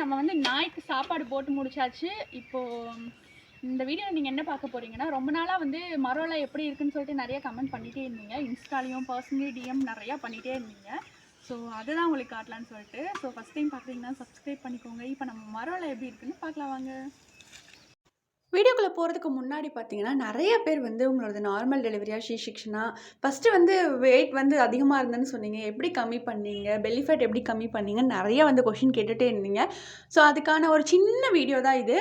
நம்ம வந்து நாய்க்கு சாப்பாடு போட்டு முடிச்சாச்சு. இப்போ இந்த வீடியோ நீங்கள் என்ன பார்க்க போறீங்கன்னா ரொம்ப நாளாக வந்து மரோலா எப்படி இருக்குன்னு சொல்லிட்டு நிறைய கமெண்ட் பண்ணிட்டே இருந்தீங்க. இன்ஸ்டாலையும் பர்சனலி டிஎம் நிறையா பண்ணிகிட்டே இருந்தீங்க. ஸோ அதுதான் உங்களுக்கு காட்டலான்னு சொல்லிட்டு. ஸோ ஃபஸ்ட் டைம் பார்க்குறீங்கன்னா சப்ஸ்கிரைப் பண்ணிக்கோங்க. இப்போ நம்ம மரோலா எப்படி இருக்குன்னு பார்க்கலாம் வாங்க. வீடியோக்குள்ளே போகிறதுக்கு முன்னாடி பார்த்தீங்கன்னா நிறைய பேர் வந்து உங்களோட நார்மல் டெலிவரியாக ஷீ சிக்ஷனா ஃபஸ்ட்டு வந்து வெயிட் வந்து அதிகமாக இருந்தேன்னு சொன்னீங்க. எப்படி கம்மி பண்ணீங்க? பெல்லி ஃபேட் எப்படி கம்மி பண்ணீங்க நிறைய வந்து கொஷின் கேட்டுகிட்டே இருந்தீங்க. ஸோ அதுக்கான ஒரு சின்ன வீடியோ தான் இது.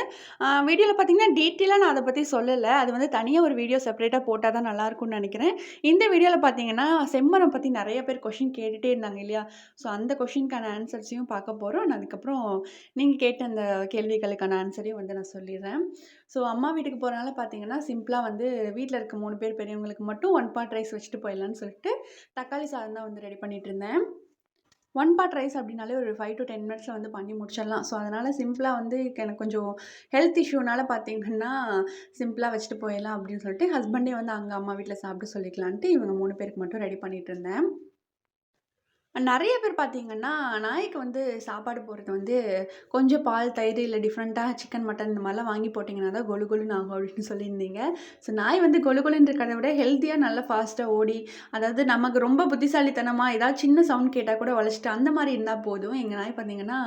வீடியோவில் பார்த்தீங்கன்னா டீட்டெயிலாக நான் அதை பற்றி சொல்லலை. அது வந்து தனியாக ஒரு வீடியோ செப்பரேட்டாக போட்டால் தான் நல்லாயிருக்கும்னு நினைக்கிறேன். இந்த வீடியோவில் பார்த்தீங்கன்னா செம்மரம் பற்றி நிறைய பேர் கொஷின் கேட்டுகிட்டே இருந்தாங்க இல்லையா? ஸோ அந்த கொஷினுக்கான ஆன்சர்ஸையும் பார்க்க போகிறோம் அதுக்கப்புறம் நீங்கள் கேட்ட அந்த கேள்விகளுக்கான ஆன்சரையும் வந்து நான் சொல்லிடுறேன். ஸோ ஸோ அம்மா வீட்டுக்கு போகிறனால பார்த்தீங்கன்னா சிம்பிளாக வந்து வீட்டில் இருக்க மூணு பேர் பெரியவங்களுக்கு மட்டும் ஒன் பாட் ரைஸ் வச்சுட்டு போயிடலான்னு சொல்லிட்டு தக்காளி சாதம் தான் வந்து ரெடி பண்ணிட்டு இருந்தேன் ஒன் பாட் ரைஸ் அப்படின்னாலே ஒரு ஃபைவ் டு டென் மினிட்ஸில் வந்து பண்ணி முடிச்சிடலாம். ஸோ அதனால் சிம்பிளாக வந்து எனக்கு கொஞ்சம் ஹெல்த் இஷ்யூனால பார்த்தீங்கன்னா சிம்பிளாக வச்சுட்டு போயிடலாம் அப்படின்னு சொல்லிட்டு ஹஸ்பண்டே வந்து அங்கே அம்மா வீட்டில் சாப்பிட்டு சொல்லிக்கலான்ட்டு இவங்க மூணு பேருக்கு மட்டும் ரெடி பண்ணிகிட்டு இருந்தேன் நிறைய பேர் பார்த்தீங்கன்னா நாய்க்கு வந்து சாப்பாடு போடுறது வந்து கொஞ்சம் பால் தயிர் இல்லை டிஃப்ரெண்ட்டாக சிக்கன் மட்டன் இந்த மாதிரிலாம் வாங்கி போட்டிங்கன்னா தான் கொலு கொலுன்னு ஆகும் அப்படின்னு சொல்லியிருந்தீங்க. ஸோ நாய் வந்து கொலு கொலுன்னு இருக்கிறத விட ஹெல்த்தியாக நல்லா ஃபாஸ்ட்டாக ஓடி அதாவது நமக்கு ரொம்ப புத்திசாலித்தனமாக ஏதாவது சின்ன சவுண்ட் கேட்டால் கூட வளைச்சிட்டு அந்த மாதிரி இருந்தால் போதும். எங்கள் நாய் பார்த்தீங்கன்னா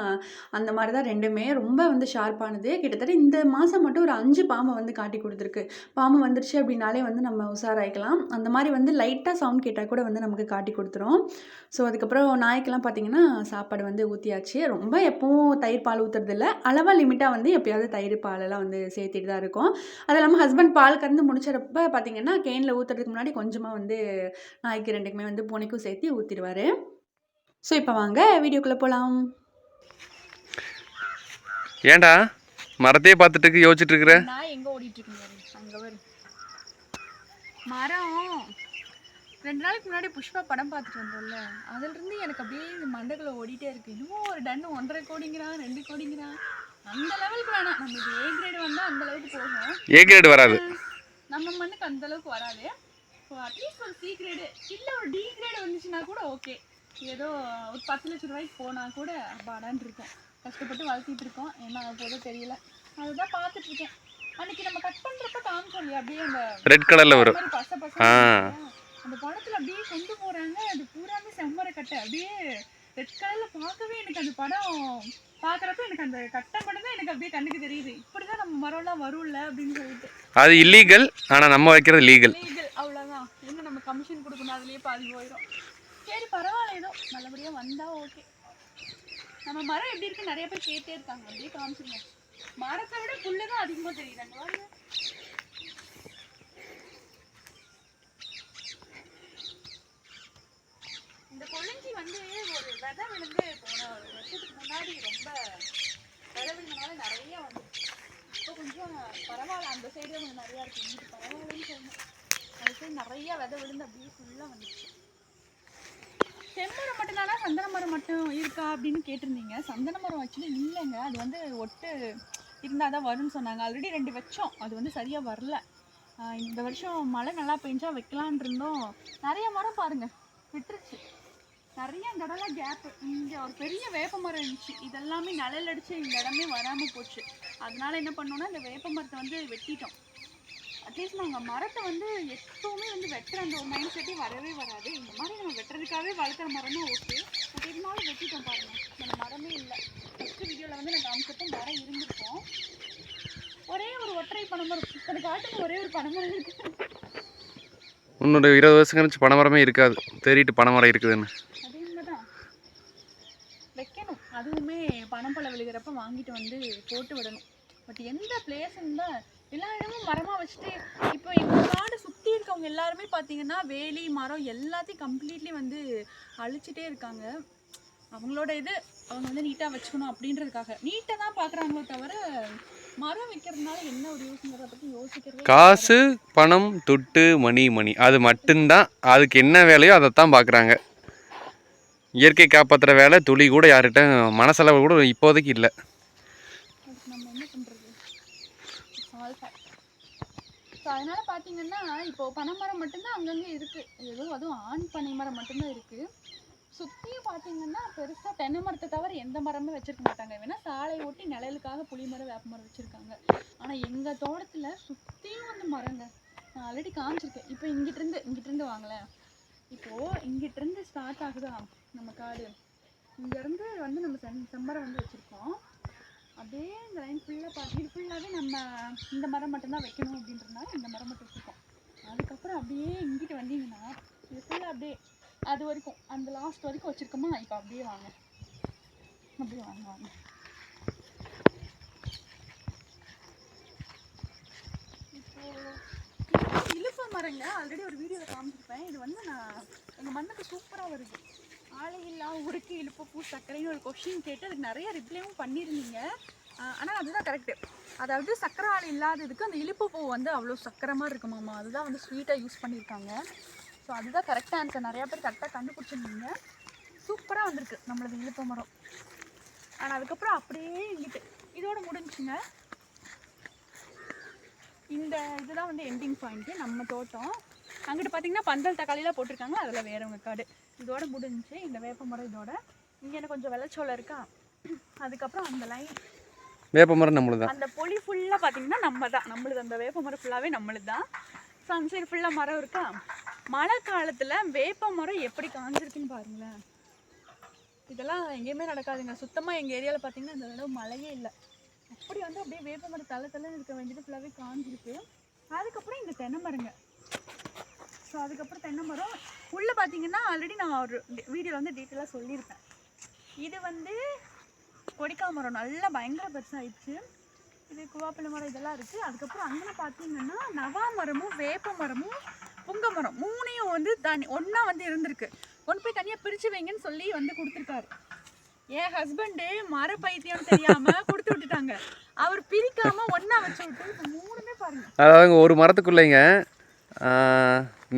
அந்த மாதிரி தான் ரெண்டுமே ரொம்ப வந்து ஷார்ப்பானது கிட்டத்தட்ட இந்த மாதம் மட்டும் ஒரு அஞ்சு பாம்பை வந்து காட்டி கொடுத்துருக்கு. பாம்பு வந்துருச்சு அப்படின்னாலே வந்து நம்ம உஷாராயிக்கலாம். அந்த மாதிரி வந்து லைட்டாக சவுண்ட் கேட்டால் கூட வந்து நமக்கு காட்டி கொடுத்துரும். ஸோ அதுக்கப்புறம் நாய்க்கெல்லாம் பார்த்தீங்கன்னா சாப்பாடு வந்து ஊற்றியாச்சு ரொம்ப எப்பவும் தயிர் பால் ஊற்றுறதில்ல அளவாக லிமிட்டாக வந்து எப்பயாவது தயிர் பாலெல்லாம் வந்து சேர்த்துட்டு தான் இருக்கும். அது இல்லாமல் ஹஸ்பண்ட் பால் கறந்து முடிச்சறப்ப பார்த்தீங்கன்னா கேனில் ஊற்றுறதுக்கு முன்னாடி கொஞ்சமாக வந்து நாய்க்கு ரெண்டுக்குமே வந்து பூனைக்கும் சேர்த்து ஊற்றிடுவார் ஸோ இப்போ வாங்க வீடியோக்குள்ளே போகலாம் ஏன்டா? மரத்தையே பார்த்துட்டு யோசிச்சுட்டு இருக்கிற? நாய் எங்கே ஓடிட்டு இருக்கு பாரு. அங்கே வரு மரம். ரெண்டு நாளைக்கு முன்னாடி புஷ்பா படம் பார்த்துட்டு வந்தோம்ல அதுலேருந்து எனக்கு அப்படியே இந்த மண்டக்குள்ள ஓடிட்டே இருக்கு. இன்னும் ஒரு டன் ஒன்றரை கோடிங்கிறான் ரெண்டு கோடிங்கிறான் அந்த லெவலுக்கு வேணாம். நம்மளுக்கு ஏ கிரேடு வந்தால் அந்த அளவுக்கு போகும் ஏ கிரேட் வராது. நம்ம மண்ணுக்கு அந்த அளவுக்கு வராது. அட்லீஸ்ட் ஒரு சி கிரேடு இல்லை ஒரு டி கிரேடு வந்துச்சுன்னா கூட ஓகே ஏதோ ஒரு பத்து லட்ச ரூபாய்க்கு போனால் கூட பாடான்னு இருக்கும். கஷ்டப்பட்டு வளர்த்திட்டு இருக்கோம். என்ன போதோ தெரியல. அதுதான் பார்த்துட்டு இருக்கேன். அன்னைக்கு நம்ம கட் பண்ணுறப்ப காமிச்சோம் இல்லையா? அப்படியே அந்த ரெட் கலரில் வரும். பச பச. அந்த படத்துல அப்படியே கொண்டு போறாங்க. அது பூராமே செம்மர கட்டை. அப்படியே ரெட் கலர்ல பார்க்கவே எனக்கு அந்த படம் பார்க்கறப்ப எனக்கு அந்த கட்டை தான் எனக்கு அப்படியே கண்ணுக்கு தெரியுது. இப்படிதான் நம்ம மரம்லாம் வரும்ல அப்படின்னு சொல்லிட்டு. அது இல்லீகல் ஆனால் நம்ம வைக்கிறது லீகல் லீகல் அவ்வளோதான் என்ன நம்ம கமிஷன் கொடுக்கணும் அதுலயே பாதி போயிடும் சரி பரவாயில்ல ஏதோ நல்லபடியா வந்தா ஓகே நம்ம மரம் எப்படி இருக்கு நிறைய பேர் கேட்டே இருக்காங்க. அப்படியே காமிச்சிருங்க. மரத்தை விட புல்லு தான் அதிகமா தெரியுது. அங்க பாருங்க இந்த கொழிஞ்சி வந்து ஒரு விதை விழுந்து போன ஒரு வருஷத்துக்கு முன்னாடி ரொம்ப விதை விழுந்தனால நிறைய வந்து இப்போ கொஞ்சம் பரவாயில்ல அந்த சைடு கொஞ்சம் நிறையா இருக்கு. இங்கிட்டு பரவாயில்லன்னு சொல்லணும். அந்த சைடு நிறைய விதை விழுந்து அப்படியே ஃபுல்லாக வந்துச்சு செம்மரம் மட்டும்தானா? சந்தன மரம் மட்டும் இருக்கா அப்படின்னு கேட்டிருந்தீங்க. சந்தன மரம் ஆக்சுவலி இல்லைங்க. அது வந்து ஒட்டு இருந்தால் தான் வரும்னு சொன்னாங்க. ஆல்ரெடி ரெண்டு வச்சோம். அது வந்து சரியாக வரல. இந்த வருஷம் மழை நல்லா பெஞ்சா வைக்கலான் இருந்தோம். நிறைய மரம் பாருங்க. விட்டுருச்சு. நிறைய இந்த இடம்லாம் கேப்பு இங்கே ஒரு பெரிய வேப்ப மரம் இருந்துச்சு. இதெல்லாமே நிழல் அடித்து இந்த இடமே வராமல் போச்சு. அதனால என்ன பண்ணோன்னா இந்த வேப்ப மரத்தை வந்து வெட்டிட்டோம். அட்லீஸ்ட் நாங்கள் மரத்தை வந்து எப்பவுமே வந்து வெட்டுற அந்த ஒரு மைண்ட் செட்டே வரவே வராது. இந்த மாதிரி நம்ம வெட்டுறதுக்காகவே வளர்க்குற மரம்னா ஓகே பட் இருந்தாலும் வெட்டிட்டோம் பாருங்கள் நம்ம மரமே இல்லை. ஃபஸ்ட்டு வீடியோவில் வந்து நான் காமிச்சப்போ மரம் இருந்திருக்கோம். ஒரே ஒரு ஒற்றை பனைமரம் இத்தனை காட்டுக்கு ஒரே ஒரு பனைமரம் இருக்கு. இன்னொரு இருபது வருஷம் கழிச்சு பனைமரமே இருக்காது. தேடிட்டு பனைமரம் இருக்குதுன்னு. அதுவுமே பனம்பழம் விழுகிறப்ப வாங்கிட்டு வந்து போட்டு விடணும். பட் எந்த பிளேஸ் இருந்தால் எல்லா இடமும் மரமாக வச்சுட்டு இப்போ எங்கள் காடு சுற்றி இருக்கவங்க எல்லாருமே பார்த்தீங்கன்னா வேலி மரம் எல்லாத்தையும் கம்ப்ளீட்லி வந்து அழிச்சிட்டே இருக்காங்க. அவங்களோட இது அவங்க வந்து நீட்டாக வச்சுக்கணும் அப்படின்றதுக்காக. நீட்டாக தான் பார்க்குறாங்களோ தவிர மரம் வைக்கிறதுனால என்ன ஒரு யூஸ்ங்கிறத பற்றி யோசிக்கிறதே காசு பணம் துட்டு மணி மணி. அது மட்டும்தான். அதுக்கு என்ன வேலையோ அதைத்தான் பார்க்குறாங்க இயற்கை காப்பாற்றுற வேலை துளி கூட யார்கிட்ட மனசளவு கூட இப்போதைக்கு இல்லை. நம்ம என்ன ஸோ அதனால பார்த்தீங்கன்னா இப்போ பனைமரம் மட்டும்தான் அங்கங்கே இருக்குது ஏதோ அதுவும் ஆண் பனை மரம் மட்டும்தான் இருக்குது சுற்றியும் பார்த்தீங்கன்னா பெருசாக தென்னை மரத்தை தவிர எந்த மரமும் வச்சிருக்க மாட்டாங்க. வேணா சாலை ஒட்டி நிழலுக்காக புளி மரம் வேப்ப மரம் வச்சுருக்காங்க. ஆனால் எங்கள் தோட்டத்தில் சுற்றியும் வந்து மரங்க. நான் ஆல்ரெடி காமிச்சிருக்கேன். இப்போ இங்கிட்டிருந்து இங்கிட்டிருந்து வாங்களேன். இப்போது இங்கிட்டிருந்து ஸ்டார்ட் ஆகுதா? நம்ம காடு. இங்கேருந்து வந்து நம்ம செம் செம்மரம் வந்து வச்சுருக்கோம். அப்படியே இந்த லைன் ஃபுல்லாக பார்த்து இது ஃபுல்லாகவே நம்ம இந்த மரம் மட்டும்தான் வைக்கணும் அப்படின்றதுனால இந்த மரம் மட்டும் வச்சுருக்கோம். அதுக்கப்புறம் அப்படியே இங்கிட்டு வந்தீங்கன்னா இது ஃபுல்லாக அப்படியே அது வரைக்கும் அந்த லாஸ்ட் வரைக்கும் வச்சுருக்கோமா? இப்போ அப்படியே வாங்க. அப்படியே வாங்க வாங்க. இப்போ இது இலுப்ப மரங்க. ஆல்ரெடி ஒரு வீடியோவில் காமிச்சிருப்பேன். இது வந்து நான் எங்கள் மண்ணுக்கு சூப்பராக வருது. ஆலையில்லா உருக்கு இழுப்பு பூ சர்க்கரைன்னு ஒரு கொஷின் கேட்டு அதுக்கு நிறைய ரிப்ளைவும் பண்ணியிருந்தீங்க ஆனால் அதுதான் கரெக்டு அதாவது சர்க்கரை ஆலை இல்லாததுக்கு அந்த இழுப்பு பூ வந்து அவ்வளோ சக்கரை மாதிரி இருக்குமாம்மா அதுதான் வந்து ஸ்வீட்டாக யூஸ் பண்ணியிருக்காங்க ஸோ அதுதான் கரெக்டாக ஆன்சர் நிறையா பேர் கரெக்டாக கண்டுபிடிச்சிருந்தீங்க. சூப்பராக வந்திருக்கு நம்மளது இழுப்ப மரம் ஆனால் அதுக்கப்புறம் அப்படியே இழுத்து இதோட முடிஞ்சுங்க. இந்த இதுதான் வந்து எண்டிங் பாயிண்ட்டு நம்ம தோட்டம். அங்கிட்டு பார்த்தீங்கன்னா பந்தல் தக்காளிலாம் போட்டிருக்காங்க. அதில் வேறவங்க காடு. இதோட முடிஞ்சுச்சு இந்த வேப்ப மரம் இதோட. இங்கே எனக்கு கொஞ்சம் வெள்ளச்சோளம் இருக்கா? அதுக்கப்புறம் அந்த லைன் வேப்ப மரம் நம்மளுது அந்த பொலி ஃபுல்லாக பார்த்தீங்கன்னா நம்ம தான் நம்மளுது அந்த வேப்ப மரம் ஃபுல்லாகவே நம்மளுது தான் ஸோ அந்த சைடு ஃபுல்லாக மரம் இருக்கா? மழை காலத்தில் வேப்ப மரம் எப்படி காஞ்சிருக்குன்னு பாருங்களேன். இதெல்லாம் எங்கேயுமே நடக்காதுங்க. சுத்தமாக எங்கள் ஏரியாவில் பார்த்தீங்கன்னா இந்த தடவை மழையே இல்லை. அப்படி வந்து அப்படியே வேப்ப மரம் தலை தலைன்னு இருக்க வேண்டியது ஃபுல்லாகவே காஞ்சிருக்கு. அதுக்கப்புறம் இந்த தென்னை மரங்க. ஸோ அதுக்கப்புறம் தென்னை மரம் உள்ளே பார்த்தீங்கன்னா ஆல்ரெடி நான் ஒரு வீடியோவில் வந்து டீட்டெயிலாக சொல்லியிருப்பேன். இது வந்து கொடிக்கா மரம். நல்லா பயங்கர பெருசாகிடுச்சு இது குவாப்பழ மரம் இதெல்லாம் இருக்குது அதுக்கப்புறம் அங்கே பார்த்தீங்கன்னா நவா மரமும் வேப்ப மரமும் புங்க மரம் மூணையும் வந்து தனி ஒன்றா வந்து இருந்திருக்கு. கொண்டு போய் தனியாக பிரித்து வைங்கன்னு சொல்லி வந்து கொடுத்துருக்காரு. என் ஹஸ்பண்டு மர பைத்தியம் தெரியாமல் கொடுத்து விட்டுட்டாங்க. அவர் பிரிக்காம ஒன்றா வச்சு விட்டு மூணுமே பாருங்க. அதாவது ஒரு மரத்துக்குள்ளேங்க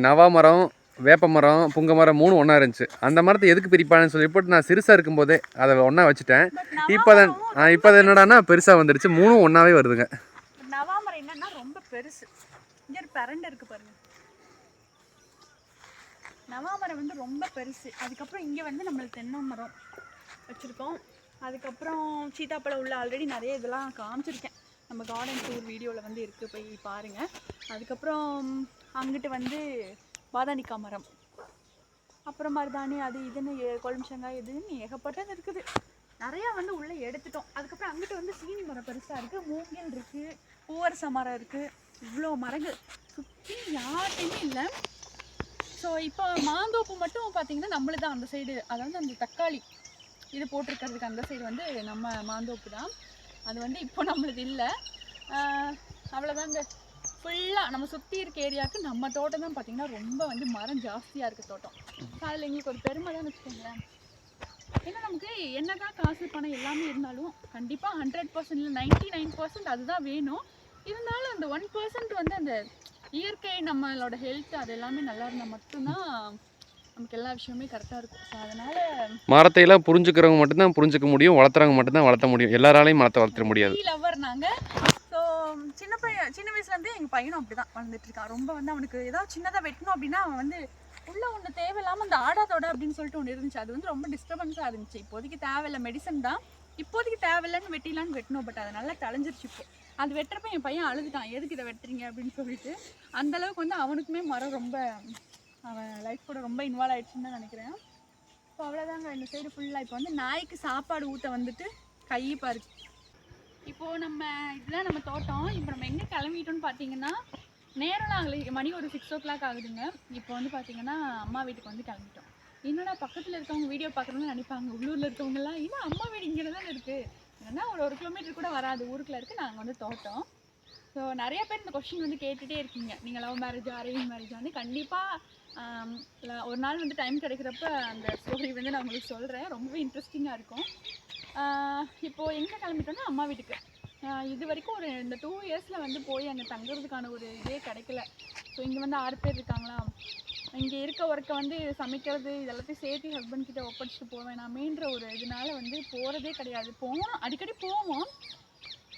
நவா மரம் வேப்ப மரம் புங்க மரம் மூணு ஒன்றா இருந்துச்சு. அந்த மரத்தை எதுக்கு பிரிப்பான்னு சொல்லி போட்டு நான் சிறுசாக இருக்கும்போதே அதை ஒன்றா வச்சுட்டேன். இப்போ தான் இப்போ அது என்னடான்னா பெருசாக வந்துடுச்சு மூணும் ஒன்றாவே வருதுங்க. நவாமரம் என்னன்னா ரொம்ப பெருசு. இங்க பரண்டை இருக்கு பாருங்க. நவாமரம் வந்து ரொம்ப பெருசு. அதுக்கப்புறம் இங்க வந்து நம்மளுக்கு தென்னை மரம் வச்சிருக்கோம். அதுக்கப்புறம் சீத்தாப்பழம் உள்ள ஆல்ரெடி நிறைய இதெல்லாம் காமிச்சிருக்கேன். நம்ம கார்டன் டூர் வீடியோவில் வந்து இருக்குது போய் பாருங்க. அதுக்கப்புறம் அங்கிட்டு வந்து பாதானிக்கா மரம். அப்புறம் மருதாணி அது இதுன்னு ஏ- இதுன்னு ஏகப்பட்டது இருக்குது. நிறையா வந்து உள்ளே எடுத்துட்டோம். அதுக்கப்புறம் அங்கிட்டு வந்து சீனி மரம் பெருசாக இருக்குது மூங்கில் இருக்குது பூவரச மரம் இருக்குது இவ்வளோ மரங்கள். சுற்றி யார்ட்டையுமே இல்லை. ஸோ இப்போ மாந்தோப்பு மட்டும் பார்த்தீங்கன்னா நம்மளுது தான் அந்த சைடு அதாவது அந்த தக்காளி இது போட்டிருக்கிறதுக்கு அந்த சைடு வந்து நம்ம மாந்தோப்பு தான். அது வந்து இப்போ நம்மளுது இல்லை. அவ்வளோதாங்க ஃபுல்லாக நம்ம சுற்றி இருக்க ஏரியாவுக்கு நம்ம தோட்டம் தான் பார்த்தீங்கன்னா ரொம்ப வந்து மரம் ஜாஸ்தியாக இருக்க தோட்டம். ஸோ அதில் எங்களுக்கு ஒரு பெருமை தான் வச்சுக்கோங்களேன். ஏன்னா நமக்கு என்னதான் காசு பணம் எல்லாமே இருந்தாலும் கண்டிப்பாக ஹண்ட்ரட் பர்சன்ட் இல்லை நைன்டி நைன் பர்சன்ட் அதுதான் வேணும். இருந்தாலும் அந்த ஒன் பர்சன்ட் வந்து அந்த இயற்கை நம்மளோட ஹெல்த் அது எல்லாமே நல்லா இருந்தால் மட்டும்தான் நமக்கு எல்லா விஷயமே கரெக்டாக இருக்கும். ஸோ அதனால் மரத்தையெல்லாம் புரிஞ்சுக்கிறவங்க மட்டும்தான் புரிஞ்சுக்க முடியும் வளர்த்துறவங்க மட்டும்தான் வளர்த்த முடியும். எல்லாராலையும் மரத்தை வளர்த்துற முடியாது. லவ்வர் நாங்கள் சின்ன பையன் சின்ன வயசுலேருந்தே எங்கள் பையனும் அப்படி தான் வளர்ந்துட்டு இருக்கான். ரொம்ப வந்து அவனுக்கு ஏதாவது சின்னதாக வெட்டணும் அப்படின்னா அவன் வந்து உள்ள ஒன்று தேவையில்லாமல் அந்த ஆடாதோட அப்படின்னு சொல்லிட்டு ஒன்று இருந்துச்சு. அது வந்து ரொம்ப டிஸ்டர்பன்ஸாக இருந்துச்சு. இப்போதைக்கு தேவையில்லை மெடிசன் தான். இப்போதைக்கு தேவையில்லைன்னு வெட்டிலான்னு வெட்டணும் பட் அது நல்லா தலைஞ்சிருச்சு இப்போ. அது வெட்டுறப்ப என் பையன் அழுதுட்டான். எதுக்கு இதை வெட்டுறீங்க அப்படின்னு சொல்லிட்டு. அந்தளவுக்கு வந்து அவனுக்குமே மரம் ரொம்ப அவன் லைஃப் கூட ரொம்ப இன்வால்வ் ஆயிடுச்சுன்னு தான் நினைக்கிறேன். இப்போ அவ்வளோதாங்க இந்த சைடு ஃபுல்லாக இப்போ வந்து நாய்க்கு சாப்பாடு ஊட்ட வந்துட்டு கை பாரு இப்போது நம்ம இதுதான் நம்ம தோட்டம். இப்போ நம்ம எங்கே கிளம்பிட்டோம்னு பார்த்தீங்கன்னா நேரம்லாம் நாங்கள் மணி ஒரு சிக்ஸ் ஓ கிளாக் ஆகுதுங்க. இப்போ வந்து பார்த்தீங்கன்னா அம்மா வீட்டுக்கு வந்து கிளம்பிட்டோம். என்னடா பக்கத்தில் இருக்கவங்க வீடியோ பார்க்குறவங்க நினைப்பாங்க. உள்ளூரில் இருக்கவங்கலாம் ஏன்னா அம்மா வீடு இங்கே தான் இருக்குது ஏன்னா ஒரு ஒரு கிலோமீட்டர் கூட வராது. ஊருக்குள்ள இருக்குது நாங்கள் வந்து தோட்டம். ஸோ நிறைய பேர் இந்த கொஷின் வந்து கேட்டுகிட்டே இருக்கீங்க. நீங்கள் லவ் மேரேஜ் அரேஞ்ச் மேரேஜ் வந்து கண்டிப்பாக ஒரு நாள் வந்து டைம் கிடைக்கிறப்ப அந்த ஸ்டோரி வந்து நான் உங்களுக்கு சொல்கிறேன் ரொம்பவே இன்ட்ரெஸ்டிங்காக இருக்கும். இப்போது எங்கே கிளம்பிட்டோம்னா அம்மா வீட்டுக்கு. இது வரைக்கும் ஒரு இந்த டூ இயர்ஸில் வந்து போய் அங்கே தங்குறதுக்கான ஒரு இதே கிடைக்கல. ஸோ இங்கே வந்து ஆறு பேர் இருக்காங்களா? இங்கே இருக்க ஒர்க்கை வந்து சமைக்கிறது இதெல்லாத்தையும் சேர்த்து ஹஸ்பண்ட் கிட்ட ஒப்படைச்சிட்டு போவேன் நாமேன்ற ஒரு இதனால வந்து போகிறதே கிடையாது. போவோம் அடிக்கடி போவோம்.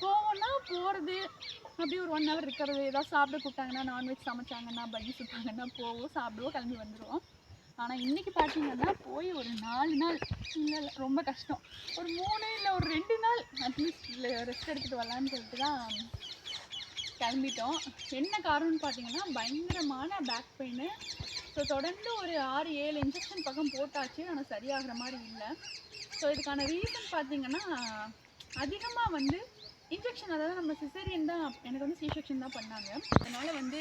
போவோம்னா போகிறது அப்படியே ஒரு ஒன் ஹவர் இருக்கிறது. ஏதாவது சாப்பிட கூப்பிட்டாங்கன்னா நான்வெஜ் சமைச்சாங்கன்னா பஜ்ஜி சுட்டாங்கன்னா போவோம். சாப்பிடுவோம். கிளம்பி வந்துடுவோம் ஆனால் இன்னைக்கு பார்த்தீங்கன்னா போய் ஒரு நாலு நாள். இல்லை இல்லை ரொம்ப கஷ்டம். ஒரு மூணு இல்லை ஒரு ரெண்டு நாள் அட்லீஸ்ட் ரெஸ்ட் எடுத்துகிட்டு வரலான்னு சொல்லிட்டு தான் கிளம்பிட்டோம். என்ன காரணம்னு பார்த்தீங்கன்னா பயங்கரமான பேக் பெயின் ஸோ தொடர்ந்து ஒரு ஆறு ஏழு இன்ஜெக்ஷன் பக்கம் போட்டாச்சு. ஆனால் சரியாகிற மாதிரி இல்லை. ஸோ இதுக்கான ரீசன் பார்த்தீங்கன்னா அதிகமாக வந்து இன்ஜெக்ஷன் அதாவது நம்ம சிசேரியன் தான் எனக்கு வந்து சி செக்ஷன் தான் பண்ணாங்க. அதனால் வந்து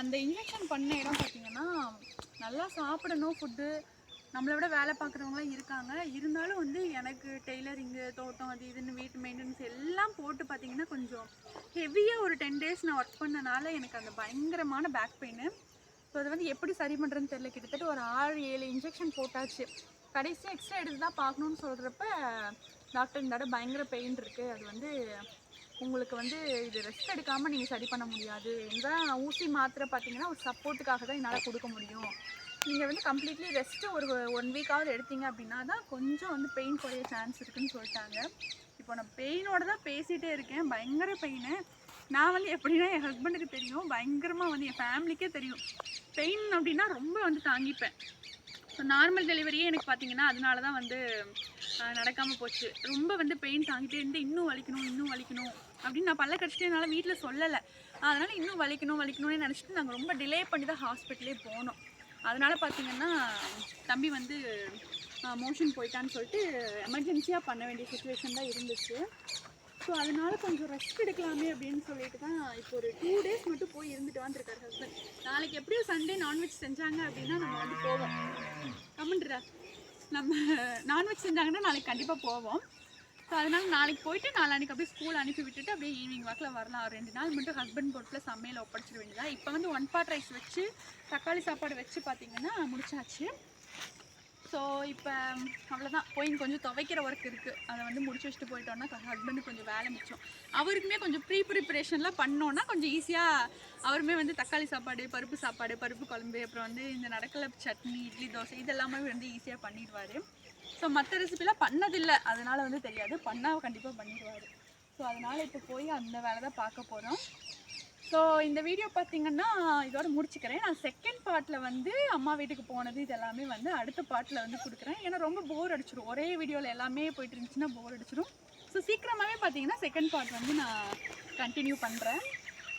அந்த இன்ஜெக்ஷன் பண்ண இடம் பார்த்தீங்கன்னா நல்லா சாப்பிடணும் ஃபுட்டு நம்மளை விட வேலை பார்க்குறவங்களாம் இருக்காங்க. இருந்தாலும் வந்து எனக்கு டெய்லரிங்கு தோட்டம் அது இதுன்னு வீட்டு மெயின்டெனன்ஸ் எல்லாம் போட்டு பார்த்தீங்கன்னா கொஞ்சம் ஹெவியாக ஒரு டென் டேஸ் நான் ஒர்க் பண்ணனால எனக்கு அந்த பயங்கரமான பேக் பெயின் ஸோ அதை வந்து எப்படி சரி பண்ணுறதுன்னு தெரியல. கிட்டத்தட்ட ஒரு ஆறு ஏழு இன்ஜெக்ஷன் போட்டாச்சு. கடைசியாக எக்ஸ்ட்ரா எடுத்து தான் பார்க்கணுன்னு சொல்கிறப்ப டாக்டர் இந்த தடவை பயங்கர பெயின் இருக்குது அது வந்து உங்களுக்கு வந்து இது ரெஸ்ட் எடுக்காமல் நீங்கள் சரி பண்ண முடியாது. எந்த ஊசி மாத்திரை பார்த்தீங்கன்னா ஒரு சப்போர்ட்டுக்காக தான் என்னால் கொடுக்க முடியும். நீங்கள் வந்து கம்ப்ளீட்லி ரெஸ்ட்டு ஒரு ஒன் வீக்காவது எடுத்தீங்க அப்படின்னா தான் கொஞ்சம் வந்து பெயின் குறைய சான்ஸ் இருக்குதுன்னு சொல்லிட்டாங்க. இப்போ நான் பெயினோட தான் பேசிகிட்டே இருக்கேன். பயங்கர பெயின் நான் வந்து எப்படின்னா என் ஹஸ்பண்டுக்கு தெரியும். பயங்கரமாக வந்து என் ஃபேமிலிக்கே தெரியும். பெயின் அப்படின்னா ரொம்ப வந்து தாங்கிப்பேன். ஸோ நார்மல் டெலிவரியே எனக்கு பார்த்தீங்கன்னா அதனால தான் வந்து நடக்காமல் போச்சு. ரொம்ப வந்து பெயின் தாங்கிட்டே இருந்து இன்னும் வலிக்கணும் இன்னும் வலிக்கணும் அப்படின்னு நான் பல்ல கடிச்சிட்டு என்னால் வீட்டில் சொல்லலை. அதனால் இன்னும் வலிக்கணும் வலிக்கணும்னு நினச்சிட்டு நாங்கள் ரொம்ப டிலே பண்ணி தான் ஹாஸ்பிட்டலே போனோம். அதனால் பார்த்தீங்கன்னா தம்பி வந்து மோஷன் போயிட்டான்னு சொல்லிட்டு எமர்ஜென்சியாக பண்ண வேண்டிய சுச்சுவேஷன் தான் இருந்துச்சு. ஸோ அதனால கொஞ்சம் ரெஸ்ட் எடுக்கலாமே அப்படின்னு சொல்லிட்டு தான் இப்போ ஒரு டூ டேஸ் மட்டும் போய் இருந்துட்டு வந்திருக்காரு ஹஸ்பண்ட் நாளைக்கு எப்படியும் சண்டே நான்வெஜ் செஞ்சாங்க அப்படின்னா நம்ம வந்து போவோம். கமெண்ட்ரா நம்ம நான்வெஜ் செஞ்சாங்கன்னா நாளைக்கு கண்டிப்பாக போவோம். ஸோ அதனால நாளைக்கு போயிட்டு நாளான்னைக்கு அப்படியே ஸ்கூல் அனுப்பி விட்டுட்டு அப்படியே ஈவினிங் வாக்கில் வரலாம். ஒரு ரெண்டு நாள் மட்டும் ஹஸ்பண்ட் பொறுப்பில் சமையல் ஒப்படைச்சிட வேண்டியதா இப்போ வந்து ஒன் பாட் ரைஸ் வச்சு தக்காளி சாப்பாடு வச்சு பார்த்தீங்கன்னா முடிச்சாச்சு. ஸோ இப்போ அவ்வளோதான் போய் கொஞ்சம் துவைக்கிற ஒர்க் இருக்குது அதை வந்து முடிச்சு வச்சுட்டு போயிட்டோன்னா ஹஸ்பண்டுக்கு கொஞ்சம் வேலை மிச்சம். அவருக்குமே கொஞ்சம் ப்ரீ ப்ரிப்பரேஷன்லாம் பண்ணோன்னா கொஞ்சம் ஈஸியாக அவருமே வந்து தக்காளி சாப்பாடு பருப்பு சாப்பாடு பருப்பு குழம்பு அப்புறம் வந்து இந்த நடக்கலை சட்னி இட்லி தோசை இதெல்லாமே வந்து ஈஸியாக பண்ணிடுவார். ஸோ மற்ற ரெசிபிலாம் பண்ணதில்லை. அதனால் வந்து தெரியாது. பண்ணால் கண்டிப்பாக பண்ணிடுவார். ஸோ அதனால் இப்போ போய் அந்த வேலை தான் பார்க்க போகிறோம் ஸோ இந்த வீடியோ பார்த்தீங்கன்னா இதோட முடிச்சுக்கிறேன். நான் செகண்ட் பார்ட்டில் வந்து அம்மா வீட்டுக்கு போனது இது எல்லாமே வந்து அடுத்த பார்ட்டில் வந்து கொடுக்குறேன். ஏன்னா ரொம்ப போர் அடிச்சிடும் ஒரே வீடியோவில் எல்லாமே போயிட்டு இருந்துச்சுன்னா போர் அடிச்சிடும் ஸோ சீக்கிரமாகவே பார்த்தீங்கன்னா செகண்ட் பார்ட் வந்து நான் கண்டினியூ பண்ணுறேன்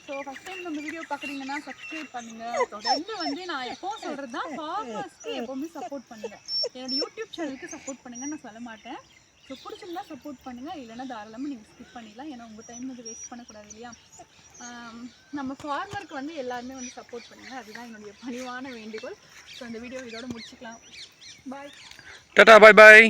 ஸோ ஃபஸ்ட் டைம் நம்ம வீடியோ பார்க்குறீங்கன்னா சப்ஸ்கிரைப் பண்ணுங்கள் தொடர்ந்து வந்து நான் எப்போ சொல்கிறது தான் ஃபார்மர்ஸ்க்கு எப்போவுமே சப்போர்ட் பண்ணுங்கள் என்னோடய யூடியூப் சேனலுக்கு சப்போர்ட் பண்ணுங்கன்னு நான் சொல்ல மாட்டேன். ஸோ பிடிச்சிருந்தா சப்போர்ட் பண்ணுங்கள் இல்லைன்னா தாராளமாக நீங்கள் ஸ்கிப் பண்ணிடலாம். ஏன்னா உங்கள் டைம் வந்து வேஸ்ட் பண்ணக்கூடாது இல்லையா? நம்ம ஃபார்மருக்கு வந்து எல்லாருமே வந்து சப்போர்ட் பண்ணுங்கள் அதுதான் என்னுடைய பணிவான வேண்டுகோள். ஸோ அந்த வீடியோ இதோட முடிச்சுக்கலாம். பாய் டாடா பாய் பாய்